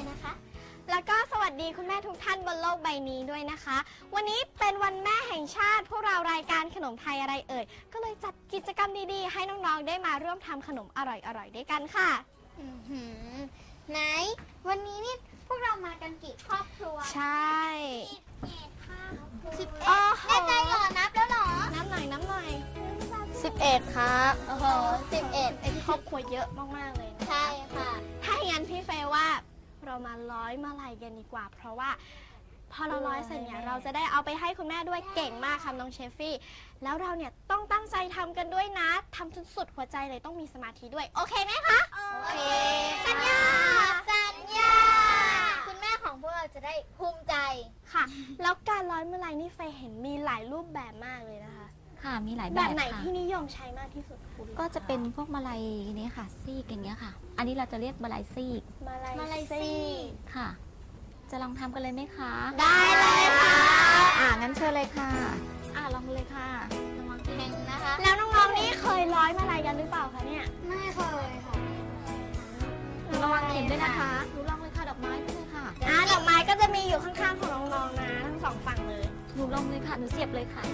อนๆทางบ้านด้วยนะคะ แล้วก็สวัสดีคุณแม่ทุกท่านบนโลกใบนี้ด้วยนะคะ วันนี้เป็นวันแม่แห่งชาติ พวกเรารายการขนมไทยอะไรเอ่ย ก็เลยจัดกิจกรรมดีๆ ให้น้องๆได้มาร่วมทำขนมอร่อยๆด้วยกันค่ะไหน วันนี้นี่พวกเรามากันกี่ครอบครัวใช่สิบเอ็ดแน่ใจเหรอนับแล้วเหรอนับหน่อยนับหน่อย11 ครับโอ้โหสิบเอ็ดครอบครัวเยอะมากๆเลยนะใช่ค่ะ ถ้าอย่างนั้นพี่เฟย์ว่า เรามาร้อยมาลัยกันดีกว่า เพราะว่า พอเราร้อยเสร็จเนี่ยเราจะได้เอาไปให้คุณแม่ด้วยเก่งมากค่ะน้องเชฟฟี่ แล้วเราเนี่ยต้องตั้งใจทำกันด้วยนะทำจนสุดหัวใจเลยต้องมีสมาธิด้วย โอเคไหมคะ โอเค สัญญา สัญญา คุณแม่ของพวกเราจะได้ภูมิใจ ค่ะ แล้วการร้อยมาลัยนี่เฟย์เห็นมีหลายรูปแบบมากเลยนะ คะค่ะมีหลายแบแบบบไหนค่ะที่นิยมใช้มากที่สุดคุณก็จะเป็นพวกมาลัยนี้ค่ะ ซีกอย่างเงี้ยค่ะ อันนี้เราจะเรียกมาลัยซีกมาลัยมาลัยซี่ค่ะ จะลองทำกันเลยไหมคะได้เลยค่ะ อ่างั้นเชิญเลยค่ะ อ่าลองเลยค่ะระวังแทงนะคะ แล้วน้องๆนี่เคยร้อยมาลัยกันหรือเปล่าคะเนี่ยไม่เคยค่ะระวังเข็มด้วยนะคะหนูลองเลยค่ะดอกไม้ไปเลยค่ะอ่าดอกไม้ก็จะมีอยู่ข้างๆของน้องๆนะทั้งสองฝั่งเลย หนูลองเลยค่ะหนูเสียบเลยค่ะ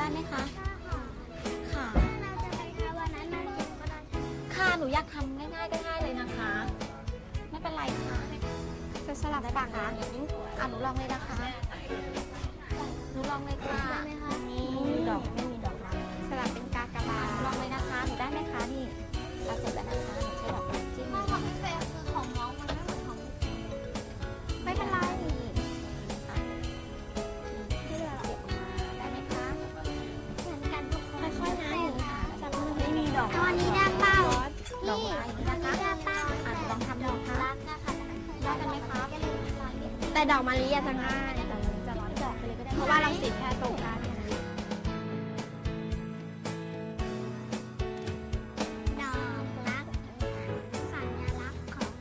ได้ไหมคะ ค่ะเราจะไปทำวันนั้นมันกินก็ได้ค่ะ หนูอยากทำง่ายๆก็ง่ายเลยนะคะ ไม่เป็นไรค่ะ จะสลับฝั่งนะอะหนูลองเลยนะคะ หนูลองเลยค่ะได้ไหมคะนี่ไม่มีดอกไม่มีดอกไม้สลับเป็นกากบาทลองเลยนะคะ หนูได้ไหมคะนี่เราเสร็จแล้วนะคะ ดียวแต่ดอกมะลิอะจะง่ายแต่เราจะร้อยดอกไปเลยก็ได้ เพราะว่าเราสีแค่ตรงกันดอกรักสัญลักษณ์ของ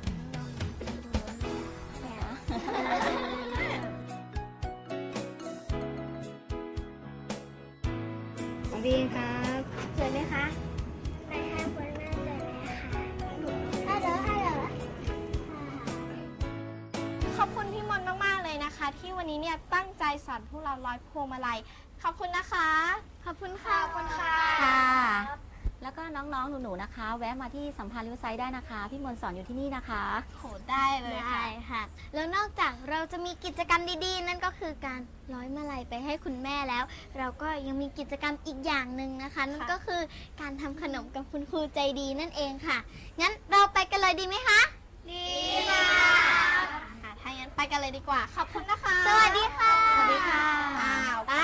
สวัสดีครับสวยไหมคะ ที่วันนี้เนี่ยตั้งใจสอนพวกเราร้อยพวงมาลัยขอบคุณนะคะ ขอบคุณค่ะ ขอบคุณค่ะค่ะ แล้วก็น้องๆ หนูๆ นะคะ แวะมาที่สัมพันธ์ริวไซด์ได้นะคะ พี่มนต์สอนอยู่ที่นี่นะคะ โหได้เลยค่ะได้ค่ะ แล้วนอกจากเราจะมีกิจกรรมดีๆ นั่นก็คือการร้อยมาลัยไปให้คุณแม่แล้ว เราก็ยังมีกิจกรรมอีกอย่างหนึ่งนะคะ นั่นก็คือการทำขนมกับคุณครูใจดีนั่นเองค่ะ งั้นเราไปกันเลยดีไหมคะ ดีค่ะค่ะถ้างั้น ไปกันเลยดีกว่า ขอบคุณนะคะ สวัสดีค่ะสวัสดีค่ะอ้าวไป อ้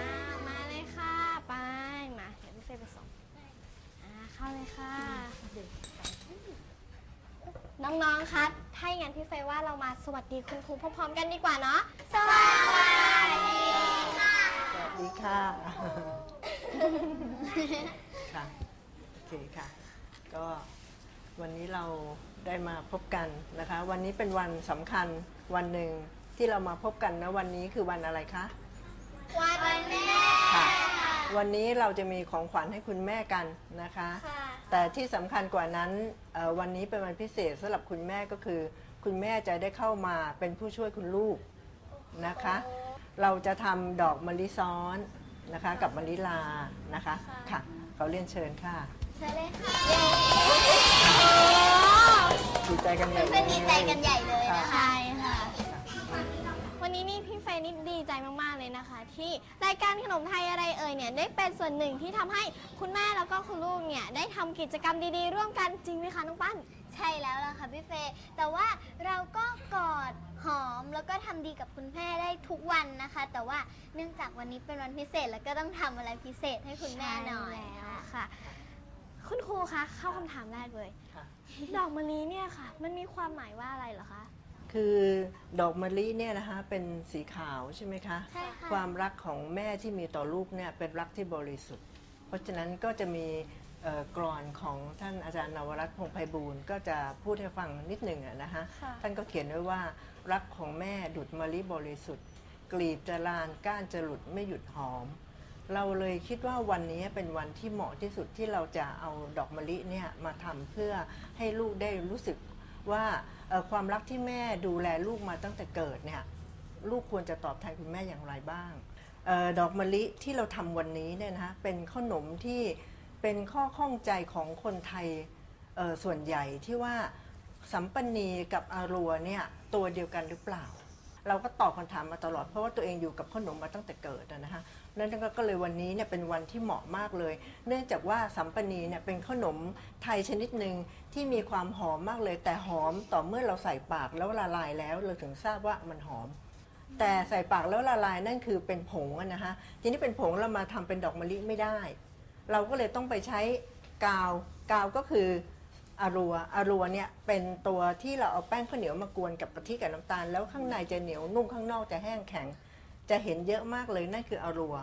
าวมาเลยค่ะ ไป มาเดี๋ยวพี่เฟย์ไปส่งอ่าเข้าเลยค่ะ น้องๆ คะ ถ้าอย่างนั้นพี่เฟย์ว่าเรามาสวัสดีคุณครูพร้อมๆกันดีกว่าเนาะ สวัสดีค่ะ สวัสดีค่ะค่ะโอ เคค่ะ ก็วันนี้เราได้มาพบกันนะคะ วันนี้เป็นวันสำคัญวันหนึ่งที่เรามาพบกันนะวันนี้คือวันอะไรคะ วันแม่ค่ะ วันนี้เราจะมีของขวัญให้คุณแม่กันนะคะค่ะแต่ที่สำคัญกว่านั้นเอ่อวันนี้เป็นวันพิเศษสำหรับคุณแม่ก็คือ คุณแม่จะได้เข้ามาเป็นผู้ช่วยคุณลูกนะคะ เราจะทำดอกมะลิซ้อนนะคะกับมะลิลานะคะค่ะเขาเรียนเชิญค่ะเชิญเลยค่ะ ดีใจกันใหญ่เพื่อนๆดีใจกันใหญ่เลยค่ะนะคะ ใช่ค่ะ วันนี้นี่พี่เฟย์นี่ดีใจมากๆเลยนะคะ ที่รายการขนมไทยอะไรเอ่ยเนี่ยได้เป็นส่วนหนึ่งที่ทำให้คุณแม่แล้วก็คุณลูกเนี่ยได้ทำกิจกรรมดีๆ ร่วมกันจริงไหมคะน้องปั้น ใช่แล้วล่ะค่ะพี่เฟย์แต่ว่าเราก็กอดหอมแล้วก็ทำดีกับคุณแม่ได้ทุกวันนะคะ แต่ว่าเนื่องจากวันนี้เป็นวันพิเศษแล้วก็ต้องทำอะไรพิเศษให้คุณแม่หน่อยใช่แล้วค่ะ ค่ะ คุณครูคะเข้าคำถามแรกเลย ค่ะ ดอกมะลิเนี่ยค่ะ มันมีความหมายว่าอะไรเหรอคะ คือดอกมะลิเนี่ยนะคะเป็นสีขาวใช่ไหมคะ ใช่ค่ะความรักของแม่ที่มีต่อลูกเนี่ยเป็นรักที่บริสุทธิ์ เพราะฉะนั้นก็จะมีเเอ่อกรอนของท่านอาจารย์นวรัตน์พงษ์ไพบูลย์ก็จะพูดให้ฟังนิดหนึ่งอะนะฮะค่ะ ท่านก็เขียนไว้ว่ารักของแม่ดุดมะลิบริสุทธิ์ กลีบจะลานก้านจะหลุดไม่หยุดหอม เราเลยคิดว่าวันนี้เป็นวันที่เหมาะที่สุดที่เราจะเอาดอกมะลิเนี่ยมาทำเพื่อให้ลูกได้รู้สึกว่าความรักที่แม่ดูแลลูกมาตั้งแต่เกิดเนี่ยลูกควรจะตอบแทนคุณแม่อย่างไรบ้างออดอกมะลิที่เราทำวันนี้เนี่ยนะคะเป็นขนมที่เป็นข้อข้องใจของคนไทยส่วนใหญ่ที่ว่าสัมปันนีกับอารัวเนี่ยตัวเดียวกันหรือเปล่า เราก็ตอบคำถามมาตลอดเพราะว่าตัวเองอยู่กับขนมมาตั้งแต่เกิดนะคะนั่นก็เลยวันนี้เนี่ยเป็นวันที่เหมาะมากเลย เนื่องจากว่าสัมปนีเนี่ยเป็นขนมไทยชนิดหนึ่งที่มีความหอมมากเลย แต่หอมต่อเมื่อเราใส่ปากแล้วละลายแล้วเราถึงทราบว่ามันหอม แต่ใส่ปากแล้วละลายนั่นคือเป็นผงนะคะทีนี้เป็นผงเรามาทำเป็นดอกมะลิไม่ได้ เราก็เลยต้องไปใช้กาวกาวก็คือ อารัวอารัวเนี่ยเป็นตัวที่เราเอาแป้งข้าวเหนียวมากวนกับกะทิกับน้ำตาล แล้วข้างในจะเหนียวนุ่มข้างนอกจะแห้งแข็ง จะเห็นเยอะมากเลยนั่นคืออารัว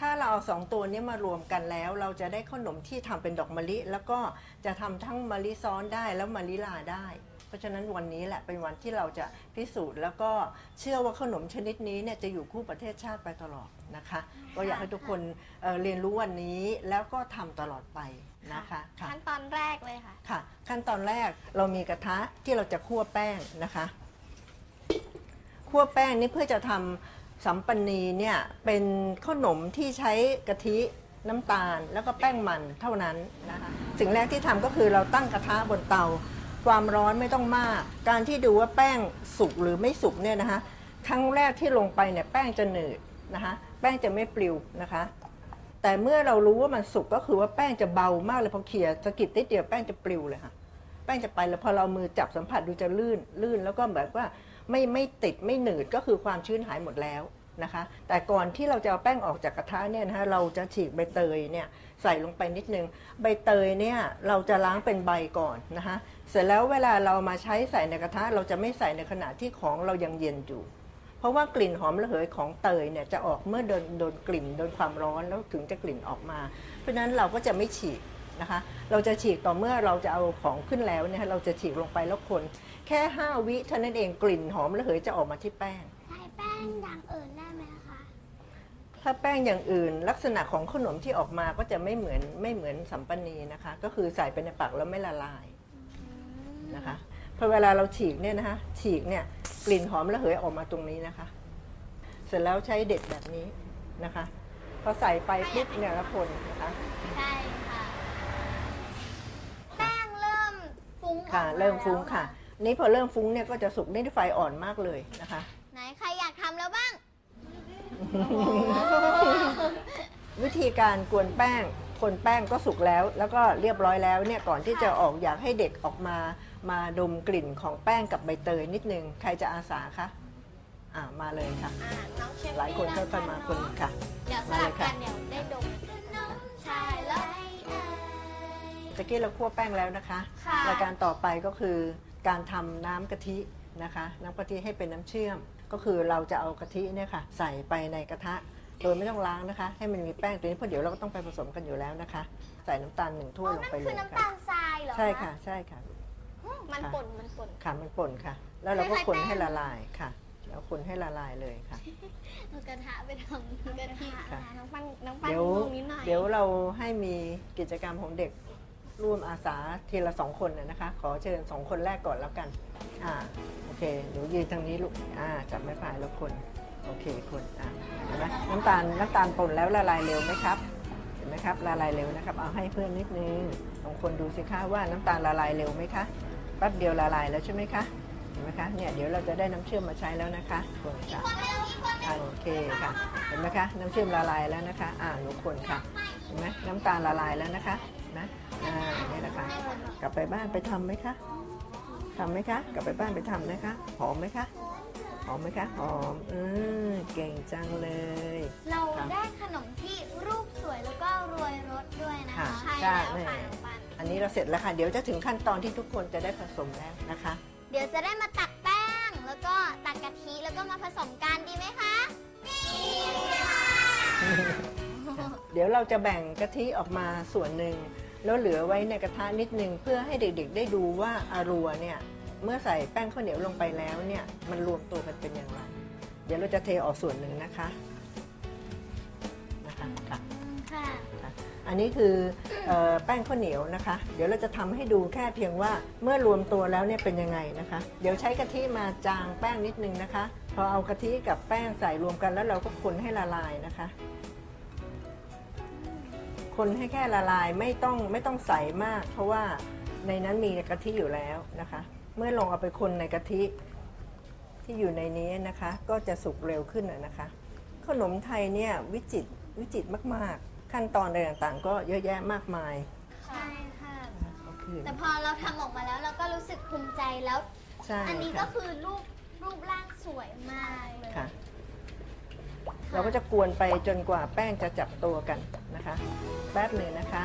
ถ้าเราเอาสองตัวนี้มารวมกันแล้ว เราจะได้ขนมที่ทำเป็นดอกมะลิ แล้วก็จะทำทั้งมะลิซ้อนได้แล้วมะลิลาได้ เพราะฉะนั้นวันนี้แหละเป็นวันที่เราจะพิสูจน์ แล้วก็เชื่อว่าขนมชนิดนี้เนี่ยจะอยู่คู่ประเทศชาติไปตลอดนะคะ ก็อยากให้ทุกคนเเรียนรู้วันนี้แล้วก็ทำตลอดไปนะคะค่ะขั้นตอนแรกเลยค่ะ ค่ะ ขั้นตอนแรกเรามีกระทะที่เราจะคั่วแป้งนะคะคั่วแป้งนี่เพื่อจะทำสัมปันนีเนี่ยเป็นขนมที่ใช้กะทิน้ำตาลแล้วก็แป้งมันเท่านั้นนะคะสิ่งแรกที่ทำก็คือเราตั้งกระทะบนเตา ความร้อนไม่ต้องมาก การที่ดูว่าแป้งสุกหรือไม่สุกเนี่ยนะคะครั้งแรกที่ลงไปเนี่ยแป้งจะหนืดนะคะแป้งจะไม่ปลิวนะคะ แต่เมื่อเรารู้ว่ามันสุกก็คือว่าแป้งจะเบามากเลยพอเขี่ยสะกิดนิดเดียวแป้งจะปลิวเลยค่ะ แป้งจะไปแล้วพอเรามือจับสัมผัสดูจะลื่นลื่น แล้วก็แบบว่าไม่ไม่ติดไม่หนืดก็คือความชื้นหายหมดแล้วนะคะ แต่ก่อนที่เราจะเอาแป้งออกจากกระทะเนี่ยนะคะเราจะฉีกใบเตยเนี่ยใส่ลงไปนิดนึงใบเตยเนี่ยเราจะล้างเป็นใบก่อนนะคะเสร็จแล้วเวลาเรามาใช้ใส่ในกระทะเราจะไม่ใส่ในขณะที่ของเรายังเย็นอยู่ เพราะว่ากลิ่นหอมระเหยของเตยเนี่ยจะออกเมื่อโดนโดนกลิ่นโดนความร้อนแล้วถึงจะกลิ่นออกมา เพราะฉะนั้นเราก็จะไม่ฉีกนะคะ เราจะฉีกต่อเมื่อเราจะเอาของขึ้นแล้วเนี่ยเราจะฉีกลงไปแล้วคน แค่ 5 วิเท่านั้นเองกลิ่นหอมระเหยจะออกมาที่แป้งใส่แป้งอย่างอื่นได้ไหมคะ ถ้าแป้งอย่างอื่น ลักษณะของขนมที่ออกมาก็จะไม่เหมือนไม่เหมือนสัมปนีนะคะ ก็คือใส่ไปในปากแล้วไม่ละลายนะคะพอเวลาเราฉีกเนี่ยนะคะฉีกเนี่ย กลิ่นหอมระเหยออกมาตรงนี้นะคะ เสร็จแล้วใช้เด็ดแบบนี้นะคะพอใส่ไปปุ๊บเนี่ยแล้วคนนะคะใช่ค่ะแป้งเริ่มฟุ้งออกค่ะมาเริ่มฟุ้งแล้วค่ะ นี่พอเริ่มฟุ้งเนี่ยก็จะสุกได้ที่ไฟอ่อนมากเลยนะคะ ไหนใครอยากทำแล้วบ้าง วิธีการกวนแป้ง คนแป้งก็สุกแล้ว แล้วก็เรียบร้อยแล้วเนี่ยก่อนที่จะออกอยากให้เด็กออกมามาดมกลิ่นของแป้งกับใบเตยนิดนึง ใครจะอาสาคะอ่ามาเลยค่ะ อ่าน้องเชฟหลายคนค่อยๆมาคนค่ะ เดี๋ยวสลับกันเดี๋ยวได้ดมใช่แล้ว ตะกี้เราคั่วแป้งแล้วนะคะ ค่ะ รายการต่อไปก็คือการทำน้ำกะทินะคะ น้ำกะทิให้เป็นน้ำเชื่อม ก็คือเราจะเอากะทิเนี่ยค่ะ ใส่ไปในกระทะ โดยไม่ต้องล้างนะคะ ให้มันมีแป้งตัวนี้เพราะเดี๋ยวเราก็ต้องไปผสมกันอยู่แล้วนะคะ ใส่น้ำตาลหนึ่งถ้วยลงนั่นไปเลคือยน้ำค่ะตาลทรายเหรอใช่ค่ะใช่ค่ะมันป่นมันป่น ค่ะมันป่นค่ะ แล้วเราก็คล้ายๆคนแป้งให้ละลายค่ะ แล้วคนให้ละลายเลยค่ะ เอากระทะไปทำกะทิค่ะ น้องปันน้องปันเดี๋ยวงงนิดหน่อยเดี๋ยวเราให้มีกิจกรรมของเด็กร่วมอาสาทีละสองคนนะนะคะ ขอเชิญสองคนแรกก่อนแล้วกัน อ่า โอเคหนูยืนทางนี้ลูก อ่า จับไม้พายแล้วคน โอเคคนอ่าเห็นไหมน้ำตาลน้ำตาลป่นแล้วละลายเร็วไหมครับ เห็นไหมครับละลายเร็วนะครับ เอาให้เพื่อนนิดนึงสองคนดูสิคะว่าน้ำตาลละลายเร็วไหมคะแป๊บเดียวละลายแล้วใช่ไหมคะเห็นไหมคะเนี่ยเดี๋ยวเราจะได้น้ำเชื่อมมาใช้แล้วนะคะคนค่ะโอเคค่ะเห็นไหมคะน้ำเชื่อมละลายแล้วนะคะ อ่าหนูคนค่ะเห็นไหมน้ำตาลละลายแล้วนะคะนะอ่านี่แหละค่ะกลับไปบ้านไปทำไหมคะทำไหมคะ กลับไปบ้านไปทำนะคะหอมไหมคะ อมไหมคะหอมอืมเก่งจังเลย เราครับได้ขนมที่รูปสวยแล้วก็รวยรสด้วยนะค่ะคะใช่แล้วใช่ค่ะน้องปัน อันนี้เราเสร็จแล้วค่ะ เดี๋ยวจะถึงขั้นตอนที่ทุกคนจะได้ผสมแล้วนะคะ เดี๋ยวจะได้มาตักแป้ง แล้วก็ตักกะทิแล้วก็มาผสมกันดีไหมคะดีค่ะเดี๋ยวเราจะแบ่งกะทิออกมาส่วนหนึ่ง แล้วเหลือไว้ในกระทะนิดนึงเพื่อให้เด็กๆ ได้ดูว่าอารัวเนี่ย เมื่อใส่แป้งข้าวเหนียวลงไปแล้วเนี่ยมันรวมตัวกันเป็นอย่างไร เดี๋ยวเราจะเทออกส่วนหนึ่งนะคะนะคะค่ะค่ะ อันนี้คือเออแป้งข้าวเหนียวนะคะ เดี๋ยวเราจะทำให้ดูแค่เพียงว่าเมื่อรวมตัวแล้วเนี่ยเป็นยังไงนะคะ เดี๋ยวใช้กะทิมาจางแป้งนิดนึงนะคะ พอเอากะทิกับแป้งใส่รวมกันแล้วเราก็คนให้ละลายนะคะ คนให้แค่ละลายไม่ต้องไม่ต้องใส่มาก เพราะว่าในนั้นมีกะทิอยู่แล้วนะคะ เมื่อลงเอาไปคนในกะทิที่อยู่ในนี้นะคะ ก็จะสุกเร็วขึ้นน่ะนะคะ ขนมไทยเนี่ยวิจิตรวิจิตรมากๆ ขั้นตอนอะไรต่างๆ ก็เยอะแยะมากมายใช่ค่ะก็คือแต่พอเราทำออกมาแล้วเราก็รู้สึกภูมิใจแล้ว ใช่อันนี้ก็ค่ะ คือรูปรูปร่างสวยมากเลยค่ะ เราก็จะกวนไปจนกว่าแป้งจะจับตัวกันนะคะ แป๊บหนึ่งนะคะ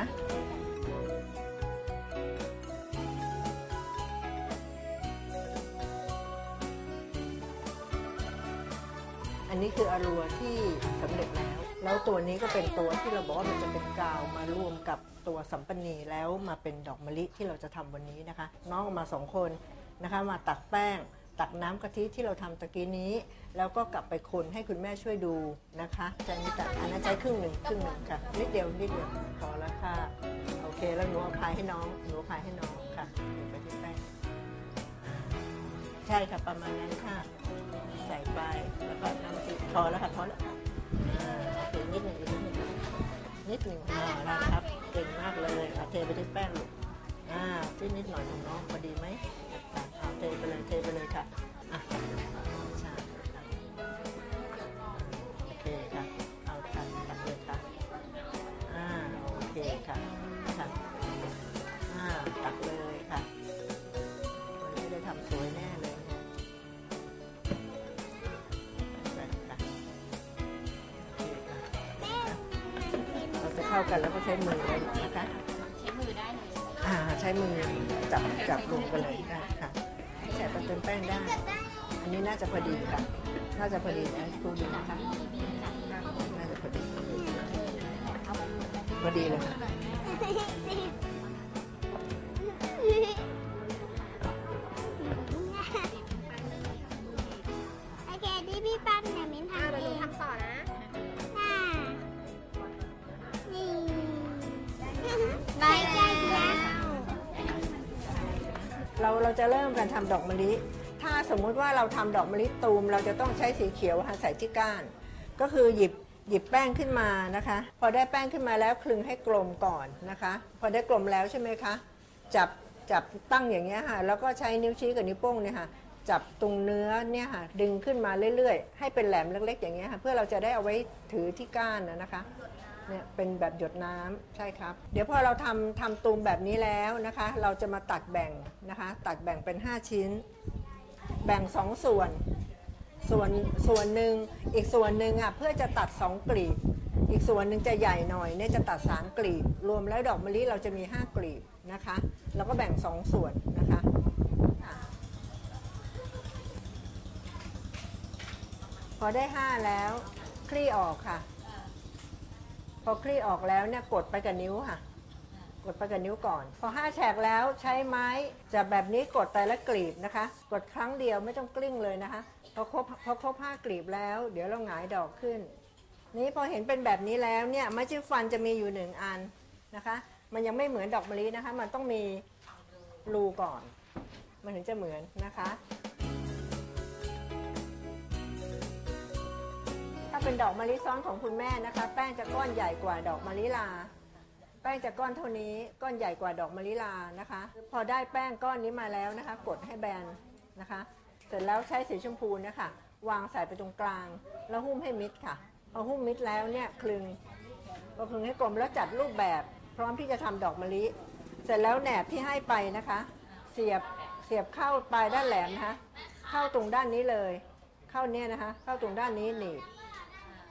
อันนี้คืออรัวที่สำเร็จแล้ว แล้วตัวนี้ก็เป็นตัวที่เราบอกว่ามันจะเป็นกาวมารวมกับตัวสัมปนีแล้วมาเป็นดอกมะลิที่เราจะทำวันนี้นะคะ น้องออกมาสองคนนะคะมาตักแป้ง ตักน้ำกะทิที่เราทำตะกี้นี้ แล้วก็กลับไปคนให้คุณแม่ช่วยดูนะคะใช้นิดอันนั้นใช้ครึ่งหนึ่งครึ่งหนึ่งค่ะนิดเดียวนิดเดียวพอแล้วค่ะโอเคแล้วหนูอาพายให้น้องหนูอาพายให้น้องค่ะไปที่แป้ง ช่ค่ะประมาณนั้นค่ะ ใส่ไปแล้วก็น้ำจิ้มพอแล้วค่ะพอแล้วอ่าโอเคนิดหนึ่งอีกนิดหนึ่งนิดหนึ่งอ่านะครับเก่งมากเลยเอาเทไปที่แป้งลูกอ่าที่นิดหน่อยของน้องพอดีไหมเอาเทไปเลยเทไปเลยค่ะอะ ช้มือเลยนะคะใช้มือได้เลยอ่าใช้มือจับจับรวมกันเลยได้ค่ะใส่เป็นแป้งได้ อันนี้น่าจะพอดีค่ะ น่าจะพอดีนะครูดูนะคะน่าจะพอดีพอดีเลยค่ะ จะเริ่มกันทำดอกมะลิ ถ้าสมมุติว่าเราทำดอกมะลิตูม เราจะต้องใช้สีเขียวค่ะใส่ที่ก้าน ก็คือหยิบหยิบแป้งขึ้นมานะคะ พอได้แป้งขึ้นมาแล้วคลึงให้กลมก่อนนะคะ พอได้กลมแล้วใช่ไหมคะจับจับตั้งอย่างเงี้ยค่ะแล้วก็ใช้นิ้วชี้กับนิ้วโป้งเนี่ยค่ะจับตรงเนื้อเนี่ยค่ะดึงขึ้นมาเรื่อยๆ ให้เป็นแหลมเล็กๆ อย่างเงี้ยค่ะเพื่อเราจะได้เอาไว้ถือที่ก้านนะคะ เนี่ยเป็นแบบหยดน้ำใช่ครับ เดี๋ยวพอเราทำทำตูมแบบนี้แล้วนะคะ เราจะมาตัดแบ่งนะคะ ตัดแบ่งเป็น 5 ชิ้น แบ่ง 2 ส่วน ส่วนส่วนหนึ่งอีกส่วนหนึ่งอะเพื่อจะตัด 2 กลีบ อีกส่วนหนึ่งจะใหญ่หน่อยเนี่ยจะตัด 3 กลีบ รวมแล้วดอกมะลิเราจะมี 5 กลีบนะคะแล้วก็แบ่ง 2 ส่วนนะคะอะพอได้ 5 แล้วคลี่ออกค่ะ พอคลี่ออกแล้วเนี่ยกดไปกับนิ้วค่ะ กดไปกับนิ้วก่อน พอห้าแฉกแล้วใช้ไม้จะแบบนี้กดแต่ละกลีบนะคะ กดครั้งเดียวไม่ต้องกลิ้งเลยนะคะ พอครบพอครบห้ากลีบแล้ว เดี๋ยวเราหงายดอกขึ้น นี้พอเห็นเป็นแบบนี้แล้วเนี่ยไม้จิ้มฟันจะมีอยู่หนึ่งอันนะคะ มันยังไม่เหมือนดอกมะลินะคะ มันต้องมีรูก่อน มันถึงจะเหมือนนะคะ เป็นดอกมะลิซ้อนของคุณแม่นะคะ แป้งจะก้อนใหญ่กว่าดอกมะลิลา แป้งจะก้อนเท่านี้ก้อนใหญ่กว่าดอกมะลิลานะคะ พอได้แป้งก้อนนี้มาแล้วนะคะ กดให้แบนนะคะ เสร็จแล้วใช้สีชมพูนะคะวางใส่ไปตรงกลาง แล้วหุ้มให้มิดค่ะพอหุ้มมิดแล้วเนี่ยคลึงพอคลึงให้กลมแล้วจัดรูปแบบพร้อมที่จะทำดอกมะลิ เสร็จแล้วแหนบที่ให้ไปนะคะ เสียบเสียบเข้าปลายด้านแหลมนะคะเข้าตรงด้านนี้เลย เข้าเนี่ยนะคะ เข้าตรงด้านนี้หนีบ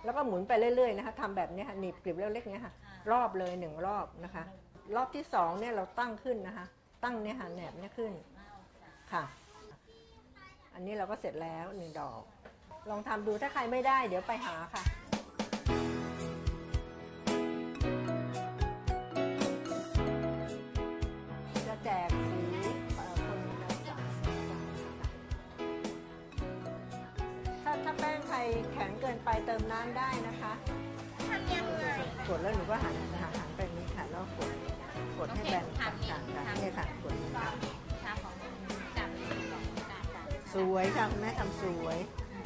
แล้วก็หมุนไปเรื่อยๆนะคะทำแบบนี้ค่ะหนีบกลีบเล็กๆเนี้ยค่ะ รอบเลยหนึ่งรอบนะคะ รอบที่สองเนี่ยเราตั้งขึ้นนะคะ ตั้งเนี่ยค่ะแหนบเนี่ยขึ้นค่ะ อันนี้เราก็เสร็จแล้วหนึ่งดอก ลองทำดูถ้าใครไม่ได้ เดี๋ยวไปหาค่ะ แข็งเกินไปเติมน้ำได้นะคะทำยังไงกดแล้วหนูก็หันหันหันไปนี้ค่ะแล้วกดกดให้แบนค่ะค่ะค่ะเนี่ยค่ะกดนี้ค่ะค่ะของจับของจับจับสวยค่ะคุณแม่ทำสวย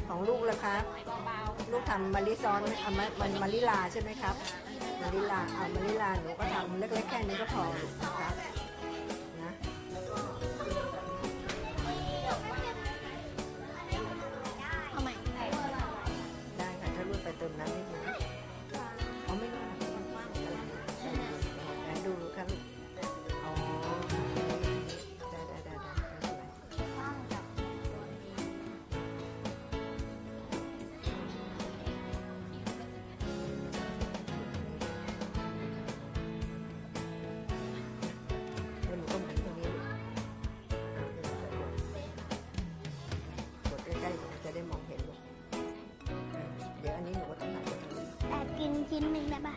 ของลูกเลยครับเบาลูกทำมะลิซ้อนอะมะมันมะลิลาใช่ไหมครับมะลิลาเอามะลิลาหนูก็ทำเล็กๆแค่นี้ก็พอลูกนะครับ ชิ้นหนึ่งได้ปะ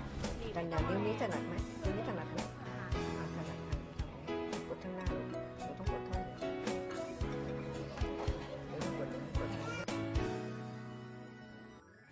กันอย่านิ้วนี้ถนัดไหมนิ้วนี้ถนัดไหมอ่าถนัดค่ะกดข้างหน้าลูกหนูต้องกดเท่านี้เดี๋ยวหนูกดกด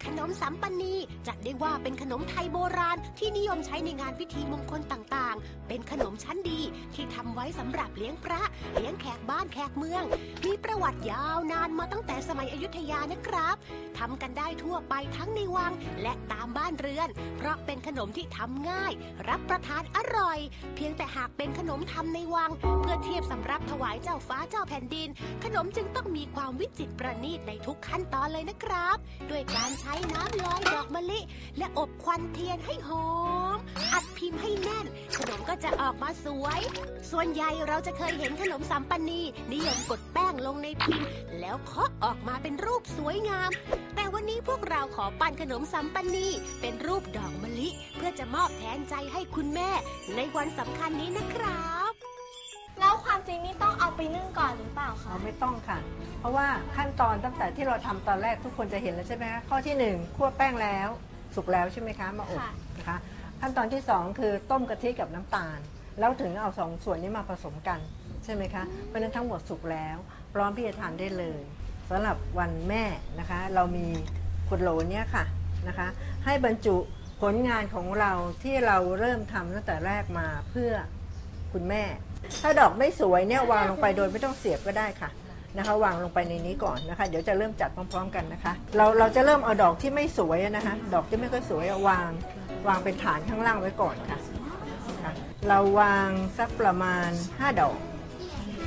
ขนมสัมปันนีจัดได้ว่าเป็นขนมไทยโบราณที่นิยมใช้ในงานพิธีมงคลต่างๆ เป็นขนมชั้นดีที่ทำไว้สำหรับเลี้ยงพระ เลี้ยงแขกบ้านแขกเมือง มีประวัติยาวนานมาตั้งแต่สมัยอยุธยานะครับ ทำกันได้ทั่วไปทั้งในวังและตามบ้านเรือน เพราะเป็นขนมที่ทำง่าย รับประทานอร่อย เพียงแต่หากเป็นขนมทำในวัง เพื่อเทียบสำรับถวายเจ้าฟ้าเจ้าแผ่นดิน ขนมจึงต้องมีความวิจิตรประณีตในทุกขั้นตอนเลยนะครับ ด้วยการใช้น้ำลอยดอกมะลิ และอบควันเทียนให้หอม อัดพิมพ์ให้แน่น ขนมก็จะออกมาสวย ส่วนใหญ่เราจะเคยเห็นขนมสัมปันนีนิยมกดแป้งลงในพิมพ์ แล้วเคาะออกมาเป็นรูปสวยงามแต่วันนี้พวกเราขอปั้นขนมสัมปันนีเป็นรูปดอกมะลิ เพื่อจะมอบแทนใจให้คุณแม่ ในวันสำคัญนี้นะครับ แล้วความจริงนี่ต้องเอาไปนึ่งก่อนหรือเปล่าคะ เราไม่ต้องค่ะ เพราะว่าขั้นตอนตั้งแต่ที่เราทำตอนแรกทุกคนจะเห็นแล้วใช่ไหมคะข้อที่หนึ่งคั่วแป้งแล้วสุกแล้วใช่ไหมคะมาอบค่ะ นะคะขั้นตอนที่สองคือต้มกะทิกับน้ำตาล แล้วถึงเอาสองส่วนนี้มาผสมกันใช่ไหมคะเพราะฉะนั้นทั้งหมดสุกแล้วพร้อมที่จะทานได้เลย สำหรับวันแม่นะคะ เรามีขวดโหลเนี้ยค่ะนะคะ ให้บรรจุผลงานของเราที่เราเริ่มทำตั้งแต่แรกมาเพื่อคุณแม่ ถ้าดอกไม่สวยเนี่ยวางลงไปโดยไม่ต้องเสียบก็ได้ค่ะนะคะวางลงไปในนี้ก่อนนะคะ เดี๋ยวจะเริ่มจัดพร้อม ๆ กันนะคะ เราเราจะเริ่มเอาดอกที่ไม่สวยนะคะ ดอกที่ไม่ค่อยสวยวาง วางเป็นฐานข้างล่างไว้ก่อนค่ะคะเราวางสักประมาณ 5 ดอก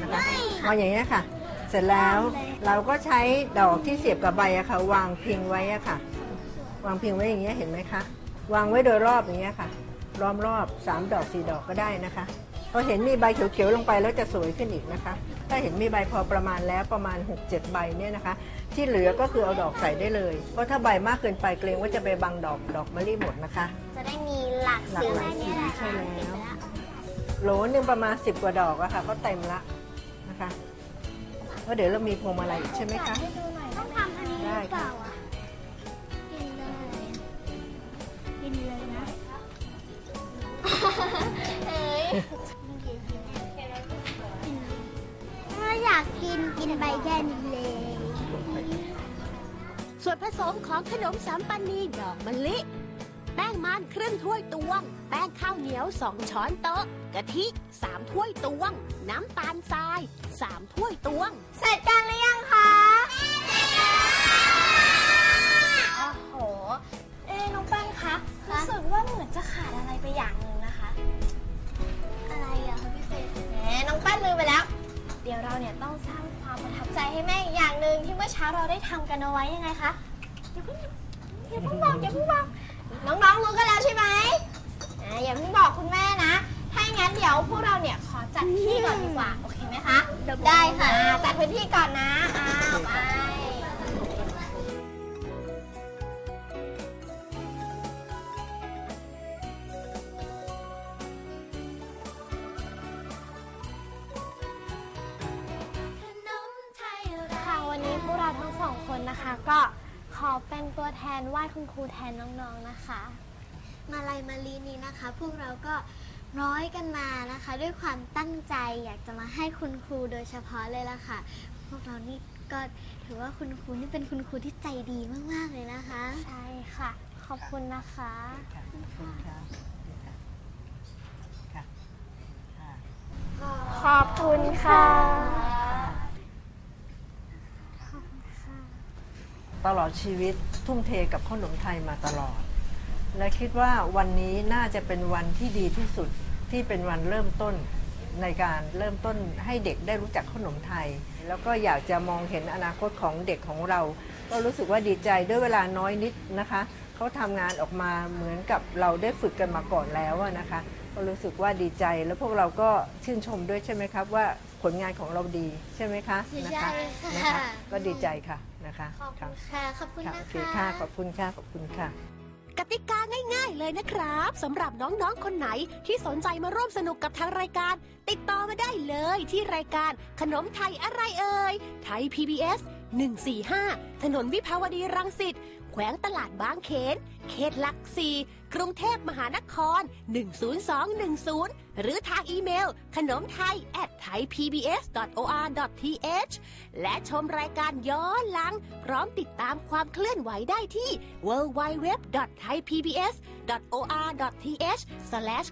นะคะวาอย่างนี้ค่ะ เสร็จแล้วเราก็ใช้ดอกที่เสียบกับใบอะค่ะ วางพิงไว้อะค่ะ วางพิงไว้อย่างเงี้ยเห็นไหมคะ วางไว้โดยรอบอย่างเงี้ยค่ะ ล้อมรอบสามดอกสี่ดอกก็ได้นะคะพอเห็นมีใบเขียวๆลงไปแล้วจะสวยขึ้นอีกนะคะ ถ้าเห็นมีใบพอประมาณแล้วประมาณ 6-7 ใบเนี่ยนะคะ ที่เหลือก็คือเอาดอกใส่ได้เลย เพราะถ้าใบมากเกินไปเกรงว่าจะไปบังดอกดอกมะลิหมดนะคะ จะได้มีหลากหลากสีหลายสีแหละใช่แล้วโหลหนึ่งประมาณ 10 กว่าดอกอะค่ะก็เต็มละนะคะเพ ราะเดี๋ยวเรามีพวงมาลัยอีกใช่ไหมคะ ให้ดูหน่อยต้องทำอันนี้หรือเปล่าอะกินเลยกินเลยนะ เอ้ยถ้าอยากกินกินใบแค่นี้เลย ส่วนผสมของขนมสามปันนีดอกมะลิ แป้งมันครึ่งถ้วยตวง แป้งข้าวเหนียว2ช้อนโต๊ะ กะทิ3ถ้วยตวง น้ำตาลทราย3ถ้วยตวง เสร็จกันหรือยังคะโอ้โห เอ้น้องแป้งคะรู้สึกว่าเหมือนจะขาดอะไรไปอย่างหนึ่งนะคะ อะไรอะคะพี่เฟย์แหมน้องแป้นลืมไปแล้ว เดี๋ยวเราเนี่ยต้องสร้างความประทับใจให้แม่อีกอย่างหนึ่งที่เมื่อเช้าเราได้ทำกันเอาไว้ยังไงคะอย่าเพิ่งอย่าเพิ่งบอกอย่าเพิ่งบอก น้องๆรู้กันแล้วใช่ไหมอ่าอย่าเพิ่งบอกคุณแม่นะ ถ้าอย่างนั้นเดี๋ยวพวกเราเนี่ยขอจัดที่ก่อนดีกว่า โอเคไหมคะ ได้ค่ะอ่าจัดพื้นที่ก่อนนะอ้าวไป ค่ะวันนี้พวกเราทั้งสองคนนะคะก็ ขอเป็นตัวแทนไหว้คุณครูแทนน้องๆนะคะ มาลัยมาลีนี้นะคะ พวกเราก็ร้อยกันมานะคะ ด้วยความตั้งใจอยากจะมาให้คุณครูโดยเฉพาะเลยล่ะค่ะ พวกเรานี่ก็ถือว่าคุณครูนี่เป็นคุณครูที่ใจดีมากๆเลยนะคะ ใช่ค่ะ ขอบคุณนะคะค่ะขอบคุณค่ะค่ะค่ะ ขอบคุณค่ะ ตลอดชีวิตทุ่มเทกับขนมไทยมาตลอด และคิดว่าวันนี้น่าจะเป็นวันที่ดีที่สุดที่เป็นวันเริ่มต้นในการเริ่มต้นให้เด็กได้รู้จักขนมไทย แล้วก็อยากจะมองเห็นอนาคตของเด็กของเรา ก็รู้สึกว่าดีใจด้วยเวลาน้อยนิดนะคะเขาทำงานออกมาเหมือนกับเราได้ฝึกกันมาก่อนแล้วอะนะคะ ก็รู้สึกว่าดีใจแล้วพวกเราก็ชื่นชมด้วยใช่ไหมครับว่าผลงานของเราดีใช่ไหมคะนะคะใช่นะค่ะคะก็ดีใจค่ะ นะคะขอบครัคุบณค่ะ ขอบคุณค่ะนะโอเคคะค่ะ ขอบคุณค่ะ ขอบคุณค่ะ กติกาง่ายๆเลยนะครับสำหรับน้องๆคนไหนที่สนใจมาร่วมสนุกกับทางรายการ ติดต่อมาได้เลยที่รายการขนมไทยอะไรเอ่ยไทย PBS 145 ถนนวิภาวดีรังสิต แขวงตลาดบางเขน เขตหลักสี่กรุงเทพมหานคร 10210 หรือทางอีเมล ขนมไทย at thaipbs.or.th และชมรายการย้อนหลัง พร้อมติดตามความเคลื่อนไหวได้ที่ www.thaipbs.or.th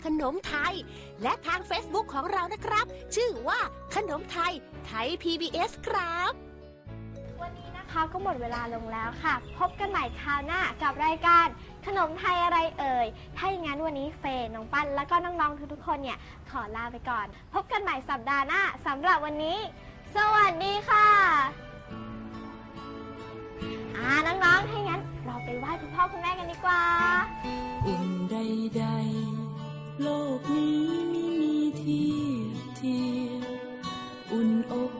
ขนมไทย และทาง Facebook ของเรานะครับ ชื่อว่าขนมไทยไทย PBS ครับ คะก็หมดเวลาลงแล้วค่ะ พบกันใหม่คราวหน้ากับรายการขนมไทยอะไรเอ่ย ถ้าอย่างนั้นวันนี้เฟย์น้องปั้น แล้วก็น้องๆทุกๆคนเนี่ย ขอลาไปก่อน พบกันใหม่สัปดาห์หน้าสำหรับวันนี้ สวัสดีค่ะอ่าน้องๆถ้าอย่างนั้นเราไปไหว้คุณพ่อคุณแม่กันดีกว่าอุ่นใดๆโลกนี้ไม่มีทียบเทียมอุ่นอก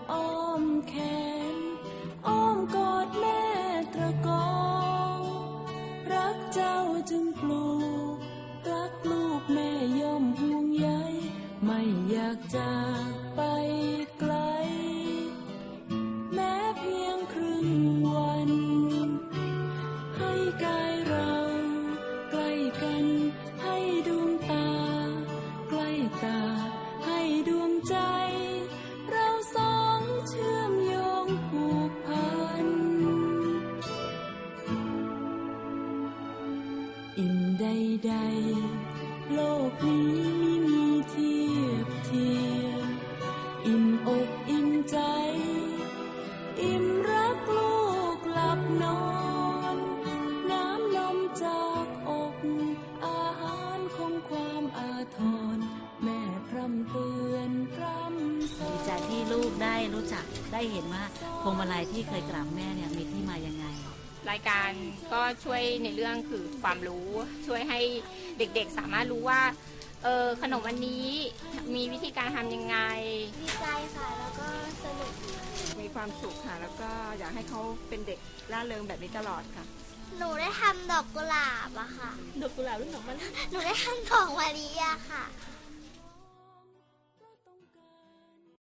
เห็นว่าพวงมาลัยที่เคยกราบแม่เนี่ยมีที่มายังไง รายการก็ช่วยในเรื่องคือความรู้ช่วยให้เด็กๆสามารถรู้ว่าเออขนมอันนี้มีวิธีการทำยังไงดีใจค่ะแล้วก็สนุกดีมีความสุขค่ะ แล้วก็อยากให้เขาเป็นเด็กร่าเริงแบบนี้ตลอดค่ะ หนูได้ทำดอกกุหลาบอะค่ะ ดอกกุหลาบหรือดอกมันหนูได้ทำดอกมะลิอะค่ะ